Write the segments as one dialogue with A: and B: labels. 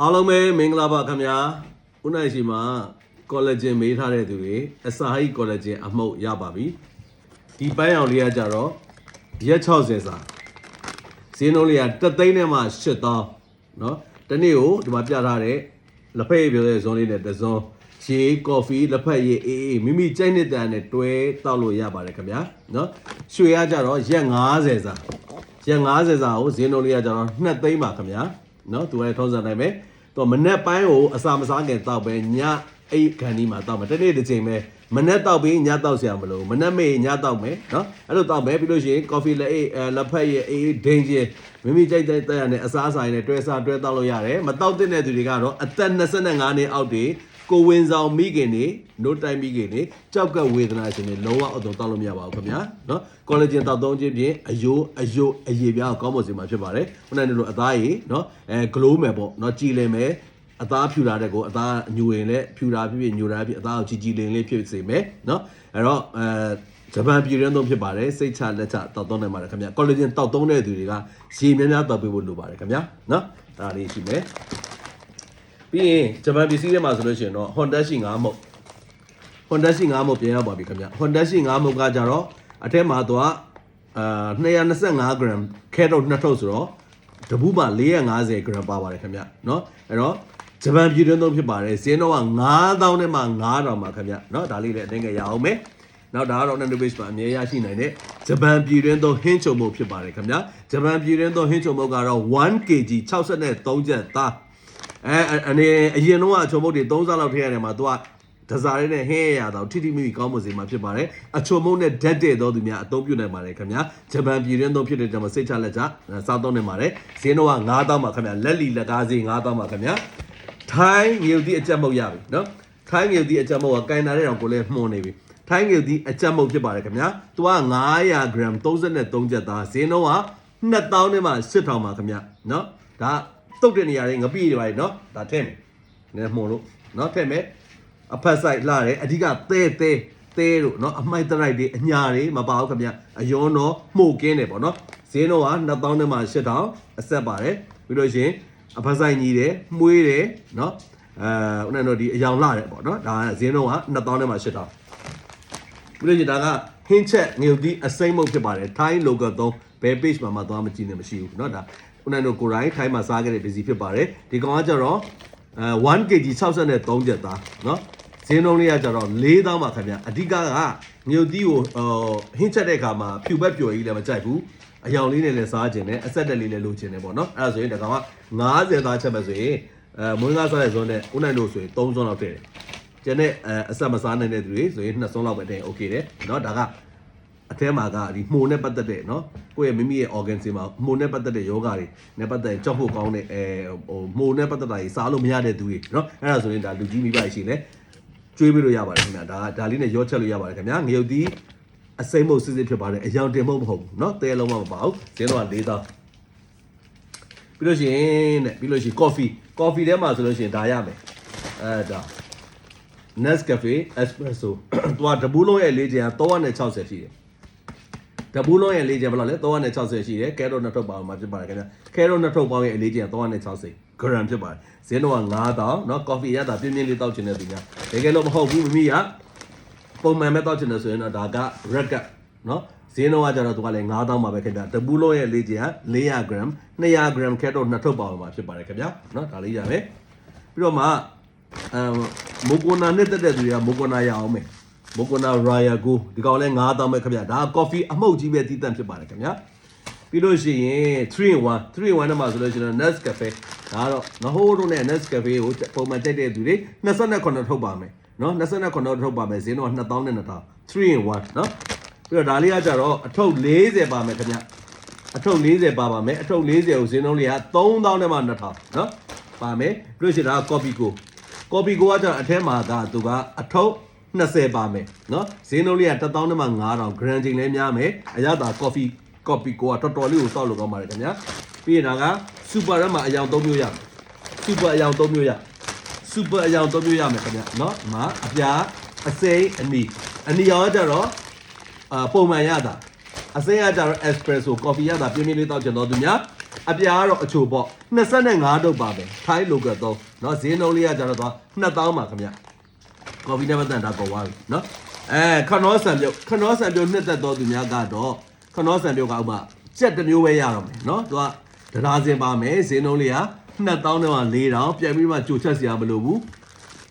A: အားလုံးပဲမင်္ဂလာပါခင်ဗျာဦးနိုင်ရှိမှာကောလာဂျင်မေးထားတဲ့သူတွေအစာဟိကောလာဂျင်အမှုတ်ရပါပြီဒီပန်းရောင်လေးကကြတော့ရက်60စာဈေးနှုန်းလေးကတစ်သိန်းနဲ့မှ8000เนาะတနေ့ကိုဒီမှာပြထားတဲ့လက်ဖက်ရည်ပြောတဲ့ဇွန်လေးနဲ့တစ်ဇွန်ခြေကော်ဖီလက်ဖက်ရည်အေးအေးမိမိကြိုက်တဲ့တန်နဲ့တွဲတောက်လို့ရပါတယ်ခင်ဗျာเนาะရွှေရကြတော့ရက်50စာ ရက်50စာကိုဈေးနှုန်းလေးကကျတော့2သိန်းပါခင်ဗျာ နော်သူကထုံးစံတိုင်းပဲသူကမနက်ပိုင်းကိုအစာမစားခင်တောက်ပဲညအိတ်ခန်းဒီမှာတောက်မယ်တနေ့တစ်ချိန်ပဲမနက်တောက်ပြီးညတောက်ဆရာမလို့မနက်မေ့ညတောက်မယ်နော်အဲ့လိုတောက်မယ်ပြီးလို့ရှိရင် coffee လက်အိတ်လက်ဖက်ရအေးဒိန်ကြီးမိမိကြိုက်တဲ့တက်ရနဲ့အစားအစာရနဲ့တွဲစားတွဲတောက်လို့ရတယ်မတောက်တဲ့သူတွေကတော့အသက်25နှစ်အောက်တွေ ကိုဝင်ဆောင်မိခင်တွေနို့တိုင်းမိခင်တွေကြောက်ကဝေဒနာရှင်တွေလုံးဝအတုံတောက်လို့မရပါဘူးခင်ဗျာနော်ကောလဂျင်တောက်သုံးခြင်းဖြင့်အယိုးအယိုးအရေပြားကိုကောင်းမွန်စေမှာဖြစ်ပါတယ်ခုနကလိုအသားရည်နော်အဲဂလိုးမယ်ပေါ့နော်ကြည်လင်မယ်အသားဖြူတာတဲ့ကိုအသားညူရင်လည်းဖြူတာဖြစ်ဖြစ်ညူတာဖြစ်အသားကိုကြည်ကြည်လင်လင်ဖြစ်စေမယ်နော်အဲ့တော့အဲဂျပန်ပြည်ရန်သုံးဖြစ်ပါတယ်စိတ်ချလက်ချတောက်သုံးနိုင်ပါတယ်ခင်ဗျာကောလဂျင်တောက်သုံးတဲ့သူတွေကရေများများတောက်ပေးဖို့လိုပါတယ်ခင်ဗျာနော်ဒါလေးရှိမယ် ပြီးရင်ဂျပန်ပစ္စည်းတွေမှာဆိုလို့ရှိရင်တော့ Honda ရှိ9မုတ် Honda ရှိ9မုတ်ပြန်ရောက်ပါပြီခင်ဗျ Honda ရှိ9မုတ်ကကြတော့အထက်မှာတော့အာ225 gram ခဲတော့နှစ်ထုပ်ဆိုတော့တပူးမှာ450 gram ပါပါတယ်ခင်ဗျเนาะအဲ့တော့ဂျပန်ပြည်တွင်းသုံးဖြစ်ပါတယ်ဈေးတော့က9000နဲ့မှ9000ပါခင်ဗျเนาะဒါလေးလည်းအတင်းကရအောင်မယ်နောက်ဒါကတော့ Nando Base မှာအမြဲရရှိနိုင်တဲ့ဂျပန်ပြည်တွင်းသုံးဟင်းချုံမုတ်ဖြစ်ပါတယ်ခင်ဗျဂျပန်ပြည်တွင်းသုံးဟင်းချုံမုတ်ကတော့ 1kg 63ကျပ်သား အဲအနေအရင်တော့အချုံမုတ်တွေ3စားလောက်ထည့်ရတယ်မှာသူကဒဇာရဲနဲ့ဟင်းရရတော့ထိထိမိမိကောင်းမွန်စေမှာဖြစ်ပါတယ်အချုံမုံနဲ့ဓာတ်တဲ့သောသူများအသုံးပြုနိုင်ပါတယ်ခင်ဗျာဂျပန်ပြည်ရင်းသုံးဖြစ်တဲ့ကြောင့်စိတ်ချလက်ချစားသုံးနိုင်ပါတယ်ဈေးနှုန်းက9000ပါခင်ဗျာလက်လီလက်ကားဈေး9000ပါခင်ဗျာထိုင်းငရုတ်တိအကြက်မုတ်ရပြီနော်ထိုင်းငရုတ်တိအကြက်မုတ်ကကင်နာတဲ့တောင်ကိုလည်းမှုန်နေပြီထိုင်းငရုတ်တိအကြက်မုတ်ဖြစ်ပါတယ်ခင်ဗျာသူက900 gram 33ကျပ်သားဈေးနှုန်းက2000နဲ့မှ8000ပါခင်ဗျာနော်ဒါ တုတ်တဲ့နေရာတွေငပိတွေပါနော်ဒါထည့်မယ်နည်းမှုန်လို့နော်ထည့်မယ် အဖက်ဆိုင်လှတယ်အဓိကသဲသဲသဲတို့เนาะအမိုက်တရိုက်တွေအညာတွေမပါဘူးခင်ဗျအယွန်းတော့မှုတ်ကင်းတယ်ပေါ့เนาะဈေးတော့က2000နဲ့မှ8000အဆက်ပါတယ်ပြီးလို့ရှိရင်အဖက်ဆိုင်ကြီးတယ်မှုေးတယ်เนาะအဲဦးနဲ့တို့ဒီအယောင်လှတယ်ပေါ့เนาะဒါကဈေးတော့က2000နဲ့မှ8000ပြီးလို့ရှိရင်ဒါကဟင်းချက်ငရုတ်သီးအစိမ့်မုတ်ဖြစ်ပါတယ် Thai local 3ဘယ် page မှာမှသွားမကြည့်နေမရှိဘူးเนาะဒါ ဦးနဲ့တို့ကိုယ်တိုင် Thai မှာစားခဲ့တဲ့ပစ္စည်းဖြစ်ပါတယ်ဒီကောင်ကကျတော့အဲ 1kg 63ကျပ်သားเนาะ ဈေးနှုန်းလေးကကြတော့4000ပါခင်ဗျအဓိကကမြုပ်သီးကိုဟိုဟင်းချက်တဲ့အခါမှာဖြူဘက်ပျော်ကြီးလည်းမကြိုက်ဘူးအယောင်လေးနဲ့လည်းစားခြင်းနဲ့အဆက်တက်လေးလည်းလိုချင်တယ်ပေါ့နော်အဲ့ဒါဆိုရင်ဒီကောင်က90သားချက်ပဲဆိုရင်အဲမွေးကားစားတဲ့ဇွန်နဲ့ဦးနိုင်တို့ဆိုရင်3ဇွန်လောက်ထည့်တယ်ကျန်တဲ့အအဆက်မစားနိုင်တဲ့သူတွေဆိုရင်2ဇွန်လောက်ပဲတင်โอเคတယ်เนาะဒါက အထဲမှာကဒီမှုန်နဲ့ပတ်သက်တဲ့เนาะကိုယ့်ရဲ့မိမိရဲ့ organ တွေမှာမှုန်နဲ့ပတ်သက်တဲ့ယောဂတွေနဲ့ပတ်သက်ကြောက်ဖို့ကောင်းတဲ့အဲဟိုမှုန်နဲ့ပတ်သက်တာကြီးစားလို့မရတဲ့သူတွေเนาะအဲ့ဒါဆိုရင်ဒါလူကြီးမိဘရှိလဲ ကျွေးပေးလို့ရပါတယ်ခင်ဗျာဒါဒါလေးနဲ့ရောချက်လို့ရပါတယ်ခင်ဗျာငရုတ်သီးအစိမ့်မုတ်စစ်စစ်ဖြစ်ပါတယ်အယောင်တင်မုတ်မဟုတ်ဘူးเนาะတဲလုံးမမပါဘူးဈေးတော့၄သောင်းပြီးလို့ရှိရင်တဲ့ပြီးလို့ရှိရင် coffee coffee ထဲမှာဆိုလို့ရှိရင်ဒါရမယ်အဲဒါ Nescafe Espresso သူကတပူးလုံးရဲ့လေးချင်က360ရှိတယ် တပူးလုံးရဲ့လေးချင်ဘယ်လောက်လဲ360ရှိတယ်ကဲရိုနှစ်ထုပ်ပေါင်းမှာဖြစ်ပါတယ်ခင်ဗျာကဲရိုနှစ်ထုပ်ပေါင်းရဲ့အလေးချင်က360 gram ဖြစ်ပါတယ်ဈေးတော့က9000เนาะ coffee ရတာပြင်းပြင်းလေးတောက်ချင်တဲ့သူများတကယ်လို့မဟုတ်ဘူးမမီကပုံမှန်ပဲတောက်ချင်တယ်ဆိုရင်တော့ဒါက red cup เนาะဈေးနှုန်းကကျတော့သူကလည်း9000ပါပဲခင်ဗျာတပူးလုံးရဲ့လေးချင်က400 gram 200 gram ကဲရိုနှစ်ထုပ်ပေါင်းမှာဖြစ်ပါတယ်ခင်ဗျာเนาะဒါလေးရမယ်ပြီးတော့မှအမ်မိုကိုနာနဲ့တက်တဲ့သူတွေကမိုကိုနာရအောင်မယ် မိုကိုနာရာယာကိုဒီကောင်လည်း9တောင်းပဲခင်ဗျာဒါကော်ဖီအမှုတ်ကြီးပဲတည်တံ့ဖြစ်ပါတယ်ခင်ဗျာပြီးလို့ရှိရင်3 in 1 3 in 1နဲ့မှာဆိုလို့ရှိရင် Nescafe ဒါကတော့ငဟိုးတို့နဲ့ Nescafe ကိုပုံမှန်တက်တဲ့သူတွေ28ထုတ်ပါမယ်နော်28ထုတ်ပါမယ်ဈေးတော့2000နဲ့2000 3 in 1နော်ပြီးတော့ဒါလေးကကြတော့အထုပ်40ပါမယ်ခင်ဗျအထုပ်40ပါပါမယ်အထုပ်40ကိုဈေးနှုန်းလေးက3000နဲ့မှ2000နော်ပါမယ်ပြီးလို့ရှိရင်ဒါက copy ကို copy ကိုကကြတော့အထဲမှာကသူကအထုပ် 20ပါမယ်เนาะဈေးနှုန်းလေးက1000နဲ့မှ9000 grand ချိန်လဲများမယ်အရသာ coffee copy ကိုကတော်တော်လေးကိုစောက်လို့ကောင်းပါတယ်ခင်ဗျာပြီးရင်ဒါက super ထဲမှာအယောင်၃မျိုးရမယ် super အယောင်၃မျိုးရ super အယောင်၃မျိုးရမယ်ခင်ဗျာเนาะဒီမှာအပြာအစိမ်းအနီအနီရောကြတော့အာပုံမှန်ရတာအစိမ်းရကြတော့ espresso coffee ရတာပြင်းပြင်းလေးတောက်ချင်တော့သူများ အပြားကတော့အချိုပေါ့25တုပ်ပါပဲထိုင်း local သုံးเนาะဈေးနှုန်းလေးကကျတော့သွား2000ပါခင်ဗျ ကော်ဖီနဲ့ပတ်သက်တာပေါ်သွားပြီเนาะအဲခနောဆန်ပြုတ်ခနောဆန်ပြုတ်နှစ်သက်တော်သူများကတော့ခနောဆန်ပြုတ်ကဥပကြက်တစ်မျိုးပဲရတော့မယ်เนาะသူကတရားစင်ပါမယ်ဈေးနှုန်းလေးက2000နဲ့မှ4000ပြန်ပြီးမှကြိုချက်စရာမလိုဘူး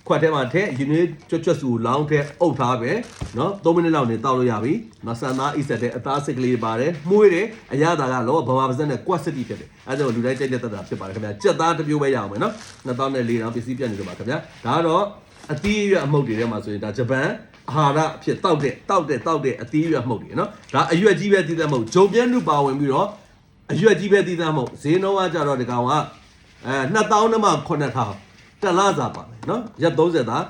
A: ခွက်ထဲမှာထည့်ယူနစ်ကြွတ်ကြွတ်စုလောင်းထဲအုပ်ထားပဲเนาะ3မိနစ်လောက်နေတောက်လို့ရပြီ။နော်ဆန်သားအိဆက်တဲ့အသားစစ်ကလေးပါတယ်။မှုေးတယ်အရသာကတော့ဗမာပါဇက်နဲ့ကွက်စတီဖြစ်တယ်။အဲဒါကြောင့်လူတိုင်းကြိုက်တဲ့တက်တာဖြစ်ပါတယ်ခင်ဗျာ။ကြက်သားတစ်ပြိုးပဲရအောင်မယ်နော်။2000နဲ့4000ပစ္စည်းပြတ်နေလို့ပါခင်ဗျာ။ဒါကတော့ အသီးရွက်အမှုတ်တွေထဲမှာဆိုရင်ဒါဂျပန်အာဟာရအဖြစ်တောက်တဲ့တောက်တဲ့တောက်တဲ့အသီးရွက်မှုတ်တွေနော်။ဒါအရွက်ကြီးပဲတည်တဲ့မှုတ်ဂျုံပြဲနုပါဝင်ပြီးတော့အရွက်ကြီးပဲတည်တဲ့မှုတ်ဈေးနှုန်းကကြတော့ဒီကောင်ကအဲ2000နဲ့မှ9000တက်လာစားပါမယ်နော်။ရက်30သား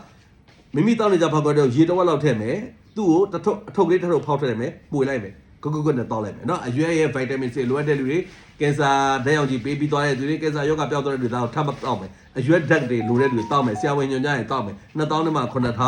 A: မိမိတောက်နေကြဖောက်ခွက်တော့ရေတဝက်လောက်ထည့်မယ်သူ့ကိုတစ်ထုပ်အထုပ်လေးတစ်ထုပ်ဖောက်ထည့်မယ်ပွေလိုက်မယ် ကွက်ကွက်ကွက်နဲ့တောက်လိုက်မယ်နော်အရွက်ရဲ့ vitamin C လိုအပ်တဲ့လူတွေကင်ဆာဓာတ်ရောင်ခြည်ပေးပြီးသွားတဲ့လူတွေကင်ဆာရောဂါပျောက်သွားတဲ့လူတွေတော့ထပ်မတောက်မယ်အရွက်ဓာတ်တွေလိုတဲ့လူတွေတောက်မယ်ဆရာဝန်ညွှန်ကြားရင်တောက်မယ်2000နဲ့မှ9000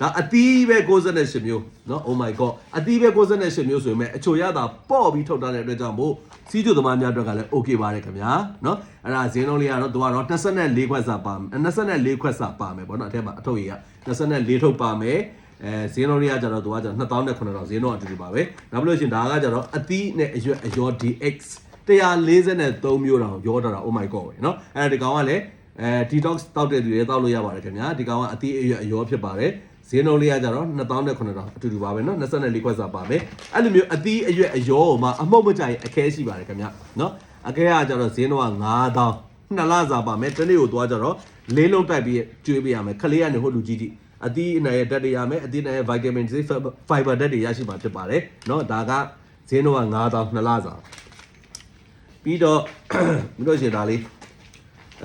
A: ဒါအသီးပဲ68မျိုးနော် oh my god အသီးပဲ68မျိုးဆိုရင်အချိုရတာပေါ့ပြီးထုတ်ထားတဲ့အတွက်ကြောင့်မို့စီးကျူသမားများအတွက်ကလည်း okay ပါတယ်ခင်ဗျာနော်အဲ့ဒါဈေးနှုန်းလေးကတော့သူကတော့24ခွက်စာပါမယ်24ခွက်စာပါမယ်ပေါ့နော်အထက်မှာအထုတ်ရ24ထုတ်ပါမယ် အဲဈေးနှုန်းလေးကကြတော့သူကကျတော့2000နဲ့9000ဈေးနှုန်းအတူတူပါပဲနောက်ပြီးလို့ရှိရင်ဒါကကြတော့အသီးနဲ့အရွက်အယော DX 143မျိုးတောင်ရောထားတာ oh my god ပဲเนาะအဲ့ဒါဒီကောင်ကလည်းအဲ detox တောက်တဲ့သူတွေတောက်လို့ရပါတယ်ခင်ဗျာဒီကောင်ကအသီးအရွက်အယောဖြစ်ပါတယ်ဈေးနှုန်းလေးကကြတော့2000နဲ့9000အတူတူပါပဲเนาะ24ခွက်စာပါမယ်အဲ့လိုမျိုးအသီးအရွက်အယောဟိုမှာအမှုတ်မကြိုင်အခဲရှိပါတယ်ခင်ဗျာเนาะအခဲကကြတော့ဈေးနှုန်းက9000နှစ်လစာပါမယ်တစ်နေ့ကိုသွားကြတော့လေးလုံးတိုက်ပြီးကျွေးပေးရမယ်ခလေးကနေဟိုလူကြီးကြီး အသီးအနှံရဲ့ဓာတ်တွေရမယ်အသီးအနှံရဲ့ vitamin C fiber ဓာတ်တွေရရှိမှာဖြစ်ပါတယ်เนาะဒါကဈေးနှုန်းက9000နှစ်လစာပြီးတော့ ပြီးတော့ရှင်ဒါလေး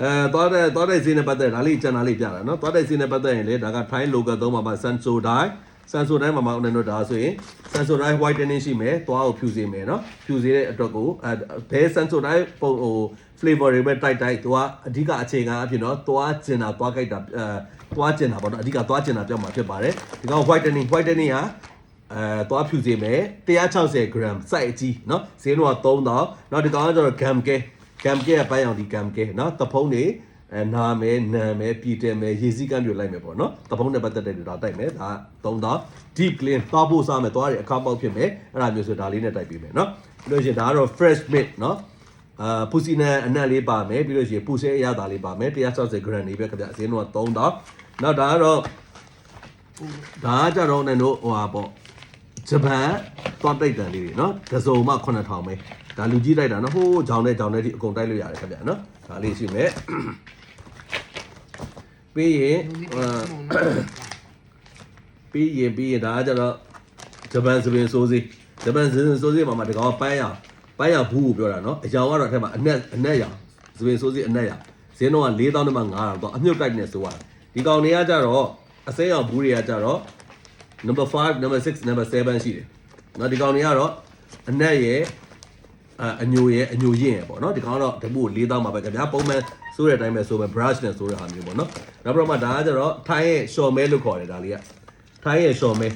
A: အဲသွားတဲ့သွားတဲ့ဈေးနဲ့ပတ်သက်ဒါလေးကျန်တာလေးပြတာเนาะသွားတဲ့ဈေးနဲ့ပတ်သက်ရင်လေဒါက Thai local သုံးပါပါ Sensodyne Sensodyne မှာမအောင်နေတော့ဒါဆိုရင် Sensodyne whitening ရှိမယ်သွားကိုဖြူစေမယ်เนาะဖြူစေတဲ့အတွက်ကိုအဲဘဲ Sensodyne ပုံဟို flavor တွေပဲတိုက်တိုက်သွားအဓိကအခြေခံအဖြစ်เนาะသွားကျင်တာသွားကြိုက်တာအဲ သွားကျင်တာပေါ့เนาะအဓိကသွားကျင်တာပြောက်မှာဖြစ်ပါတယ်ဒီကောင် whitening whitening ကအဲသွားဖြူစေမယ်160 gram စိုက်အကြီးเนาะဈေးနှုန်းက3000เนาะဒီကောင်ကကျတော့ gam ကဲ gam ကဲအပိုင်းအောင်ဒီ gam ကဲเนาะတဖုံးနေအဲနာမယ်နာမယ်ပြည်တယ်မယ်ရေစည်းကမ်းပြလိုက်မယ်ပေါ့နော်တဖုံးနဲ့ပတ်သက်တဲ့လူဒါတိုက်မယ်ဒါ3000 deep clean သွားဖို့စားမယ်သွားရအခါပေါက်ဖြစ်မယ်အဲ့ဒါမျိုးဆိုဒါလေးနဲ့တိုက်ပေးမယ်နော်ပြီးလို့ရှိရင်ဒါကတော့ fresh meat နော်အာပူစီနဲ့အနက်လေးပါမယ်ပြီးလို့ရှိရင်ပူဆဲအရသာလေးပါမယ်160 gram နေပဲခင်ဗျအစင်းတော့3000 နောက်ဒါကတော့ဒါကကြတော့လည်းတို့ဟိုဟာပေါ့ဂျပန်သွားတိုက်တန်လေးတွေနော်ဒဇုံမှ9000ပဲဒါလူကြီးတိုက်တာနော်ဟိုးဂျောင်းနဲ့ဂျောင်းနဲ့ဒီအကုန်တိုက်လို့ရတယ်ခင်ဗျနော်ဒါလေးရှိမယ်ပြီးရင်အာပြီးရင်ပြီးရင်ဒါကကျတော့ဂျပန်စပင်စိုးစီးဂျပန်စပင်စိုးစီးမှာမှာဒီကောင်ကပန်းရပန်းရဘူးကိုပြောတာနော်အယောင်ကတော့အထက်မှာအနက်အနက်ရစပင်စိုးစီးအနက်ရဈေးနှုန်းက4000နဲ့မှ9000တော့အမြုပ်တိုက်နေဆိုရတယ် ဒီကောင်တွေကကြတော့အစိမ်းအောင်ဘူးတွေကကြတော့ number 5 number 6 number 7ရှိတယ်နော်ဒီကောင်တွေကတော့အနက်ရဲ့အအညိုရဲ့အညိုရင့်ရဲ့ပေါ့နော်ဒီကောင်ကတော့တပူ4000ပါပဲခင်ဗျာပုံမှန်ဆိုးတဲ့အတိုင်းပဲဆိုပဲ brush နဲ့ဆိုးတဲ့ဟာမျိုးပေါ့နော်နောက်ပြီးတော့မှဒါကကြတော့ထိုင်းရဲ့ short mail လို့ခေါ်တယ်ဒါလေးက ထိုင်းရဲ့ short mail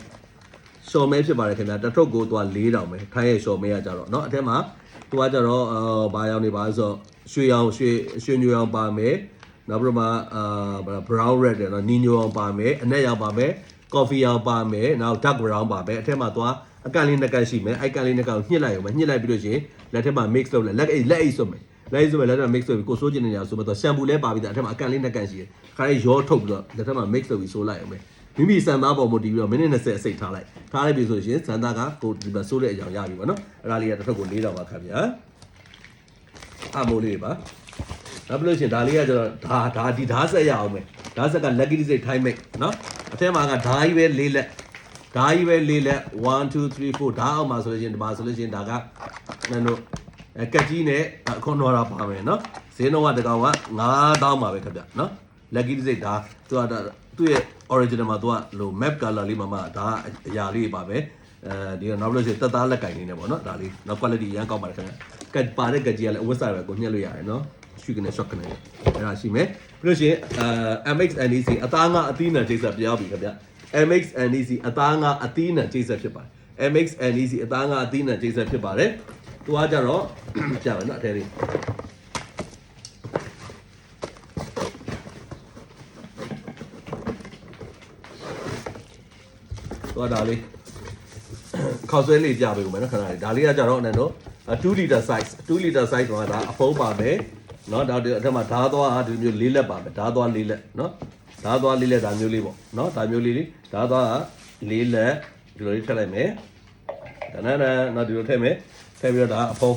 A: short mail ဖြစ်ပါတယ်ခင်ဗျာတစ်ထုပ်ကိုသူက၄တောင်ပဲထိုင်းရဲ့ short mail ကကြတော့เนาะအထက်မှာသူကကြတော့အာဘာရောင်နေပါလဲဆိုတော့ရွှေရောင်ရွှေရွှေညိုရောင်ပါမယ် နောက်ပြီးတော့မှအာ brown red တယ်နော်နီညိုအောင်ပါမယ်အနက်ရောင်ပါမယ် coffee ရောင်ပါမယ်နောက် dark brown ပါမယ်အထက်မှာသွားအကန့်လေးနှစ်ကန့်ရှိမယ်အဲ့ကန့်လေးနှစ်ကန့်ကိုညှစ်လိုက်ရုံပဲညှစ်လိုက်ပြီးလို့ရှိရင်လက်ထက်မှာ mix လုပ်လိုက်လက်အိတ်လက်အိတ်ဆိုမယ်လက်အိတ်ဆိုမယ်လက်ထက်မှာ mix လုပ်ပြီးကိုဆိုးကျင်နေရဆိုမယ်တော့ shampoo လည်းပါပြီးသားအထက်မှာအကန့်လေးနှစ်ကန့်ရှိတယ်ခါလေးရောထုတ်ပြီးတော့လက်ထက်မှာ mix လုပ်ပြီးဆိုးလိုက်ရုံပဲမိမိစံသားပေါ်မူတည်ပြီးတော့မိနစ်20အစိတ်ထားလိုက်ထားလိုက်ပြီဆိုရင်စံသားကကိုဒီမှာဆိုးတဲ့အကြောင်းရပြီပေါ့နော်အဲ့ဒါလေးကတစ်ထုပ်ကို၄တောင်ပါခပ်ဗျာအမိုးလေးပါ နောက်ပြီးလို့ရှိရင်ဒါလေးကကျတော့ဒါဒါဒီဓာတ်ဆက်ရအောင်မယ်ဓာတ်ဆက်က lucky စိတ် time make နော်အထက်မှာကဓာကြီးပဲ၄လက်ဓာကြီးပဲ၄လက်1 2 3 4ဓာတ်အောင်မှာဆိုလို့ရှိရင်ဒီမှာဆိုလို့ရှိရင်ဒါကနင်တို့အဲကက်ကြီးနဲ့အခွန်တော်တာပါမယ်နော်ဈေးနှုန်းကတကောင်က9000ပါပဲခင်ဗျနော် lucky စိတ်ဒါသူကဒါသူ့ရဲ့ original မှာသူကလို့ map color လေးမှာမှဒါအရာလေးပါပဲအဲဒီတော့နောက်လို့ရှိရင်တက်သားလက်ကင်နေနေပေါ့နော်ဒါလေးနောက် quality ရမ်းကောင်းပါတယ်ခင်ဗျကတ်ပါတဲ့ကကြီးကလည်းအဝတ်စားပဲကိုညှက်လို့ရတယ်နော် ရှုကနေ short ကနေအဲ့ဒါရှိမယ်ပြီးလို့ရှိရင်အာ MX NDC အသားငါအသီးနှံချိတ်ဆက်ပြောပြီခင်ဗျ MX NDC အသားငါအသီးနှံချိတ်ဆက်ဖြစ်ပါတယ် MX NDC အသားငါအသီးနှံချိတ်ဆက်ဖြစ်ပါတယ်သူကကြတော့ကြာပါနော်အထဲလေးသွားဒါလေးခေါက်ဆွဲလေးပြပေးဦးမယ်နော်ခဏလေးဒါလေးကကြတော့အနံတော့2 liter size 2 liter size ဆိုတာဒါအဖုံးပါမယ် နော်ဒါဒီအထက်မှာဓာတ်သွားဒီမျိုးလေးလက်ပါမယ်ဓာတ်သွားလေးလက်နော်ဓာတ်သွားလေးလက်ဒါမျိုးလေးပေါ့နော်ဒါမျိုးလေးလေးဓာတ်သွားလေးလက်ဒီလိုလေးထည့်လိုက်မယ်ဒါနဲ့နော်ဒီလိုထည့်မယ်ထည့်ပြီးတော့ဒါအဖုံး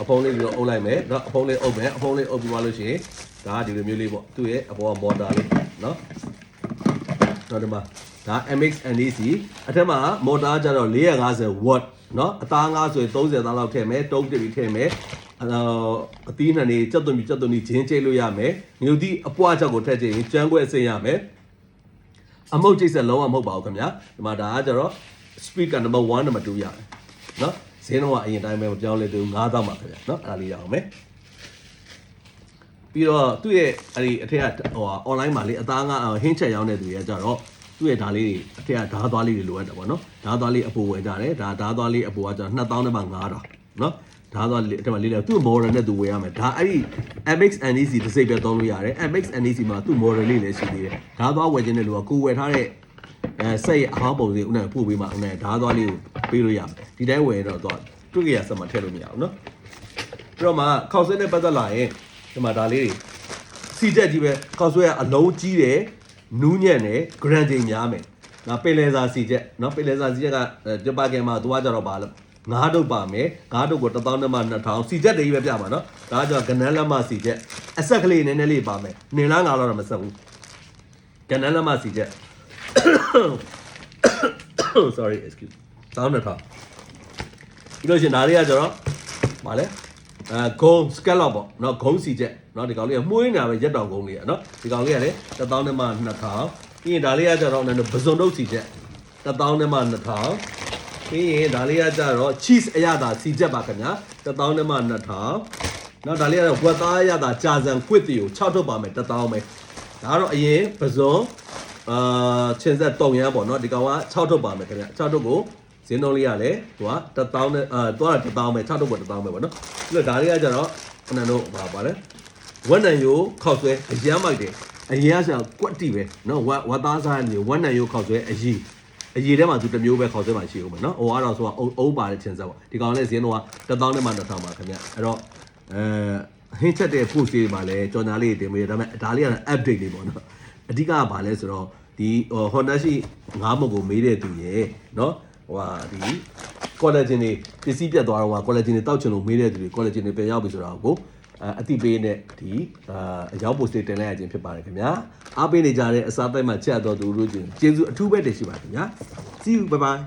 A: အဖုံးလေးပြီးတော့အုပ်လိုက်မယ်နော်အဖုံးလေးအုပ်မယ်အဖုံးလေးအုပ်ပြီးသွားလို့ရှိရင်ဒါကဒီလိုမျိုးလေးပေါ့သူ့ရဲ့အပေါ်ကမော်တာလေးနော်တော့ဒီမှာ ဒါ MX NEC အထက်မှာမော်တာကျတော့450 watt เนาะအသားငါဆိုရင်30သားလောက်ထည့်မယ်တုံးတစ်ပြီးထည့်မယ်အော်အသီးနှံနေကြက်သွန်ပြီးကြက်သွန်ပြီးဂျင်းကျိတ်လို့ရမယ်မြို့သီးအပွားချက်ကိုထည့်ချင်ရင်ကျန်းခွဲအစိမ်းရမယ်အမုတ်ကျိတ်ဆက်လုံးဝမဟုတ်ပါဘူးခင်ဗျာဒီမှာဒါကကျတော့ speed က number 1 number 2ရတယ်เนาะဈေးနှုန်းကအရင်တိုင်းပဲမပြောင်းလဲသေးဘူး9000ပါခင်ဗျာเนาะအဲ့ဒါလေးရအောင်မယ်ပြီးတော့သူ့ရဲ့အဲ့ဒီအထက်ကဟို online မှာလေအသားငါဟင်းချက်ရောင်းတဲ့သူတွေကကြတော့ သူ့ရဲ့ဓာတ်လေးတွေအထက်ကဓာတ်သွားလေးတွေလိုအပ်တယ်ပေါ့နော်ဓာတ်သွားလေးအပူဝယ်ကြတယ်ဒါဓာတ်သွားလေးအပူကကျတော့2000နဲ့မှ9000နော်ဓာတ်သွားလေးအထက်မှာလေးလေသူ့ model နဲ့သူဝယ်ရမယ်ဒါအဲ့ဒီ MX NEC တစ်စိတ်ပဲသုံးလို့ရတယ် MX NEC မှာသူ့ model လေးလည်းရှိသေးတယ်ဓာတ်သွားဝယ်ခြင်းတဲ့လူကကိုယ်ဝယ်ထားတဲ့အဲစိတ်အဟောင်းပုံစံဦးနဲ့ပို့ပေးမှဦးနဲ့ဓာတ်သွားလေးကိုပေးလို့ရမယ်ဒီတိုင်းဝယ်တော့တော့တွေ့ကြရစမှာထည့်လို့မရဘူးနော်ပြီးတော့မှခောက်ဆွဲနဲ့ပတ်သက်လာရင်ဒီမှာဒါလေးတွေစီတက်ကြီးပဲခောက်ဆွဲကအလုံးကြီးတယ် နူးညံ့တယ် grinding များမယ်ငါပင်လယ်စာစီချက်နော်ပင်လယ်စာစီချက်ကပြပခင်မှာသူကကြတော့ပါလို့ငါးတုပ်ပါမယ်ငါးတုပ်ကို1000နဲ့မှ2000စီချက်တည်းပဲပြပါနော်ဒါကြောင့်ကနန်းလက်မစီချက်အဆက်ကလေးနည်းနည်းလေးပါမယ်နင်လားငါလားတော့မဆက်ဘူးကနန်းလက်မစီချက် sorry excuse 1000နဲ့ထားပြီးလို့ရှင်ဒါလေးကကြတော့မလဲ အဲဂုံ scallop ပေါ့နော်ဂုံစီချက်နော်ဒီကောင်လေးကမှုင်းနေတာပဲရက်တောင်ဂုံလေးကနော်ဒီကောင်လေးကလည်း1000နဲ့မှ2000ပြီးရင်ဒါလေးကကြတော့လည်းပစုံတုပ်စီချက်1000နဲ့မှ2000ပြီးရင်ဒါလေးကကြတော့ cheese အရသာစီချက်ပါခင်ဗျာ1000နဲ့မှ2000နော်ဒါလေးကတော့ဝက်သားအရသာကြာစံခွစ်တီကို6ထုတ်ပါမယ်1000ပဲဒါကတော့အရင်ပစုံအာချင်းဆက်တုံရမ်းပေါ့နော်ဒီကောင်က6ထုတ်ပါမယ်ခင်ဗျာ6ထုတ်ကို ဈေးနှုန်းလေးရလဲသူက1000နဲ့အာသူက1000ပဲ6ထုတ်ကို1000ပဲပေါ့နော်ပြီးတော့ဒါလေးကကြတော့ခဏတော့ပါပါလဲဝက်နံယိုခောက်ဆွဲအရမ်းမိုက်တယ်အရင်ကဆိုကွက်တီပဲနော်ဝက်ဝက်သားစားနေဝက်နံယိုခောက်ဆွဲအကြီးအကြီးထဲမှာသူတစ်မျိုးပဲခောက်ဆွဲမှရှိဦးမယ်နော်ဟိုကတော့ဆိုတာအုံအုံးပါတဲ့ချင်းဆက်ပေါ့ဒီကောင်လည်းဈေးနှုန်းက1000နဲ့မှ1000ပါခင်ဗျအဲ့တော့အဲဟင်းချက်တဲ့ post လေးပါလဲကြော်ညာလေးတင်ပေးတယ်ဒါပေမဲ့ဒါလေးကတော့ update လေးပေါ့နော်အဓိကကဘာလဲဆိုတော့ဒီဟို Honda ရှိငါးမုတ်ကိုမေးတဲ့သူရေနော် ဟိုဟာဒီ collagen တွေပစ္စည်းပြတ်သွားတော့က collagen တွေတောက်ချင်လို့မေးတဲ့သူတွေ collagen တွေပြန်ရောက်ပြီဆိုတာကိုအဲအတိပေးနဲ့ဒီအာအရောက် post တင်လိုက်ရခြင်းဖြစ်ပါတယ်ခင်ဗျာအားပေးနေကြတဲ့အစားတိုက်မှာချက်တော်သူတို့ချင်းကျေးဇူးအထူးပဲတင်ရှိပါခင်ဗျာ see you bye bye